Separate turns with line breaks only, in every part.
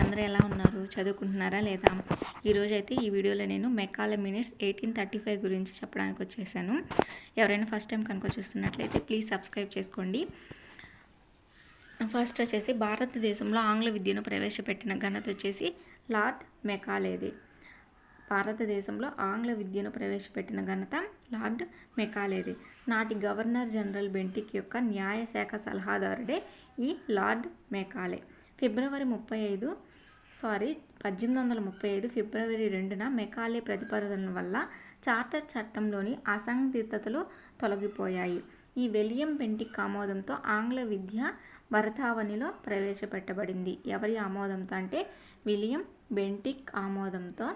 అందరూ ఎలా ఉన్నారు? చదువుకుంటున్నారా లేదా? ఈరోజు అయితే ఈ వీడియోలో నేను మెకాల మినిట్స్ ఎయిటీన్ థర్టీ ఫైవ్ గురించి చెప్పడానికి వచ్చేసాను. ఎవరైనా ఫస్ట్ టైం కనుక చూస్తున్నట్లయితే ప్లీజ్ సబ్స్క్రైబ్ చేసుకోండి. ఫస్ట్ వచ్చేసి భారతదేశంలో ఆంగ్ల విద్యను ప్రవేశపెట్టిన ఘనత వచ్చేసి లార్డ్ మెకాలేది. భారతదేశంలో ఆంగ్ల విద్యను ప్రవేశపెట్టిన ఘనత లార్డ్ మెకాలేది. నాటి గవర్నర్ జనరల్ బెంటిక్ యొక్క న్యాయశాఖ సలహాదారుడే ఈ లార్డ్ మెకాలే. ఫిబ్రవరి ముప్పై ఐదు సారీ పద్దెనిమిది వందల ముప్పై ఐదు ఫిబ్రవరి రెండున మెకాలే ప్రతిపాదనల వల్ల చార్టర్ చట్టంలోని అసందిగ్ధతలు తొలగిపోయాయి. ఈ విలియం బెంటిక్ ఆమోదంతో ఆంగ్ల విద్య భరతావనిలో ప్రవేశపెట్టబడింది. ఎవరి ఆమోదంతో అంటే విలియం బెంటిక్ ఆమోదంతో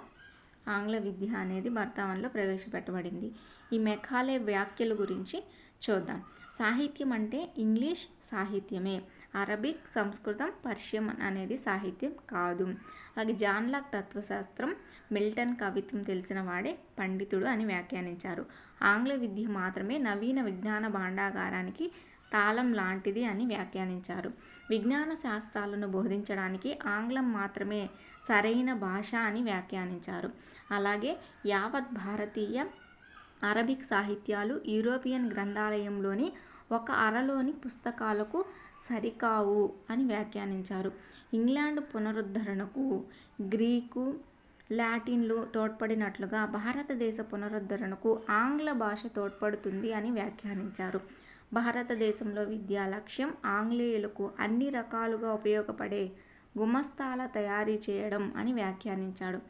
ఆంగ్ల విద్య అనేది భర్తావనిలో ప్రవేశపెట్టబడింది. ఈ మెకాలే వ్యాఖ్యల గురించి చూద్దాం. సాహిత్యం అంటే ఇంగ్లీష్ సాహిత్యమే. అరబిక్ సంస్కృతం పర్షియం అనేది సాహిత్యం కాదు. అలాగే జాన్లాక్ తత్వశాస్త్రం మిల్టన్ కవిత్వం తెలిసిన వాడే పండితుడు అని వ్యాఖ్యానించారు. ఆంగ్ల విద్య మాత్రమే నవీన విజ్ఞాన భాండాగారానికి తాళం లాంటిది అని వ్యాఖ్యానించారు. విజ్ఞాన శాస్త్రాలను బోధించడానికి ఆంగ్లం మాత్రమే సరైన భాష అని వ్యాఖ్యానించారు. అలాగే యావత్ భారతీయ అరబిక్ సాహిత్యాలు యూరోపియన్ గ్రంథాలయంలోని ఒక అరలోని పుస్తకాలకు సరికావు అని వ్యాఖ్యానించారు. ఇంగ్లాండ్ పునరుద్ధరణకు గ్రీకు లాటిన్లు తోడ్పడినట్లుగా భారతదేశ పునరుద్ధరణకు ఆంగ్ల భాష తోడ్పడుతుంది అని వ్యాఖ్యానించారు. భారతదేశంలో విద్యా లక్ష్యం ఆంగ్లేయులకు అన్ని రకాలుగా ఉపయోగపడే గుమస్తాల తయారీ చేయడం అని వ్యాఖ్యానించాడు.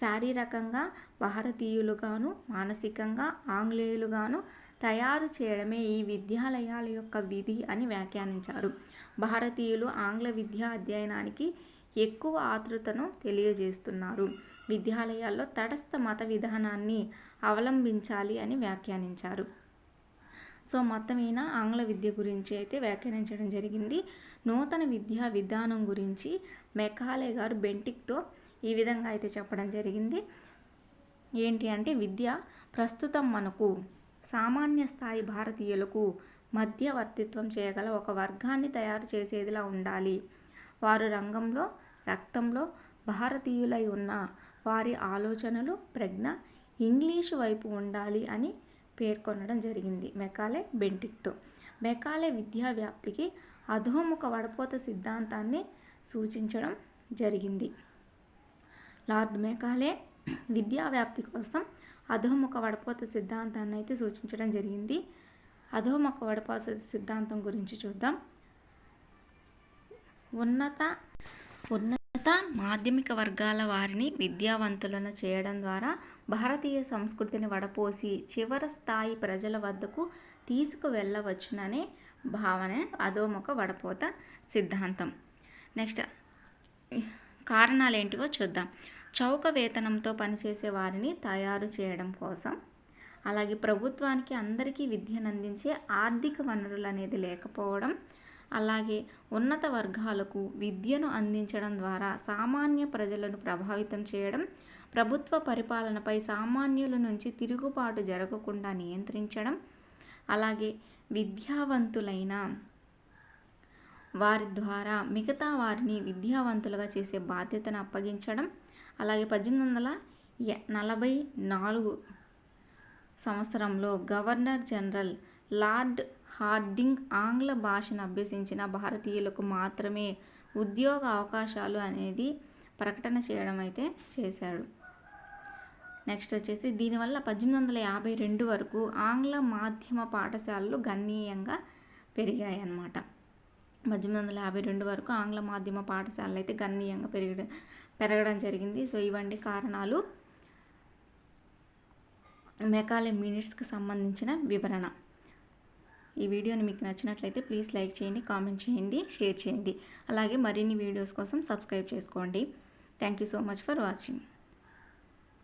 శారీరకంగా భారతీయులుగాను మానసికంగా ఆంగ్లేయులుగాను తయారు చేయడమే ఈ విద్యాలయాల యొక్క విధి అని వ్యాఖ్యానించారు. భారతీయులు ఆంగ్ల విద్యా అధ్యయనానికి ఎక్కువ ఆతృతను తెలియజేస్తున్నారు. విద్యాలయాల్లో తటస్థ మత విధానాన్ని అవలంబించాలి అని వ్యాఖ్యానించారు. సో మొత్తం ఈయన ఆంగ్ల విద్య గురించి అయితే వ్యాఖ్యానించడం జరిగింది. నూతన విద్యా విధానం గురించి మెకాలే గారు బెంటిక్తో ఈ విధంగా అయితే చెప్పడం జరిగింది. ఏంటి అంటే విద్య ప్రస్తుతం మనకు సామాన్య స్థాయి భారతీయులకు మధ్యవర్తిత్వం చేయగల ఒక వర్గాన్ని తయారు చేసేదిలా ఉండాలి. వారు రంగంలో రక్తంలో భారతీయులై ఉన్న వారి ఆలోచనలు ప్రజ్ఞ ఇంగ్లీషు వైపు ఉండాలి అని పేర్కొనడం జరిగింది. మెకాలే బెంటిక్తో మెకాలే విద్యా వ్యాప్తికి అధోముఖ వడపోత సిద్ధాంతాన్ని సూచించడం జరిగింది. లార్డ్ మేకాలే విద్యా వ్యాప్తి కోసం అధోముఖ వడపోత సిద్ధాంతాన్ని అయితే సూచించడం జరిగింది. అధోముఖ వడపోత సిద్ధాంతం గురించి చూద్దాం. ఉన్నత ఉన్నత మాధ్యమిక వర్గాల వారిని విద్యావంతులను చేయడం ద్వారా భారతీయ సంస్కృతిని వడపోసి చివరి స్థాయి ప్రజల వద్దకు తీసుకువెళ్ళవచ్చుననే భావన అధోముఖ వడపోత సిద్ధాంతం. నెక్స్ట్ కారణాలు ఏంటివో చూద్దాం. చౌక వేతనంతో పనిచేసే వారిని తయారు చేయడం కోసం అలాగే ప్రభుత్వానికి అందరికీ విద్యను అందించే ఆర్థిక వనరులు అనేది లేకపోవడం అలాగే ఉన్నత వర్గాలకు విద్యను అందించడం ద్వారా సామాన్య ప్రజలను ప్రభావితం చేయడం ప్రభుత్వ పరిపాలనపై సామాన్యుల నుంచి తిరుగుబాటు జరగకుండా నియంత్రించడం అలాగే విద్యావంతులైన వారి ద్వారా మిగతా వారిని విద్యావంతులుగా చేసే బాధ్యతను అప్పగించడం అలాగే పద్దెనిమిది వందల నలభై నాలుగు సంవత్సరంలో గవర్నర్ జనరల్ లార్డ్ హార్డింగ్ ఆంగ్ల భాషను అభ్యసించిన భారతీయులకు మాత్రమే ఉద్యోగ అవకాశాలు అనేది ప్రకటన చేయడం అయితే చేశాడు నెక్స్ట్ వచ్చేసి దీనివల్ల పద్దెనిమిది వందల యాభై రెండు వరకు ఆంగ్ల మాధ్యమ పాఠశాలలు గణనీయంగా పెరిగాయి అన్నమాట పద్దెనిమిది వందల యాభై రెండు వరకు ఆంగ్ల మాధ్యమ పాఠశాలలు అయితే గణనీయంగా పెరిగి పెరగడం జరిగింది. సో ఇవండి కారణాలు. మెకాలే మినిట్స్కి సంబంధించిన వివరణ. ఈ వీడియోని మీకు నచ్చినట్లయితే ప్లీజ్ లైక్ చేయండి కామెంట్ చేయండి షేర్ చేయండి. అలాగే మరిన్ని వీడియోస్ కోసం సబ్స్క్రైబ్ చేసుకోండి. Thank you so much for watching.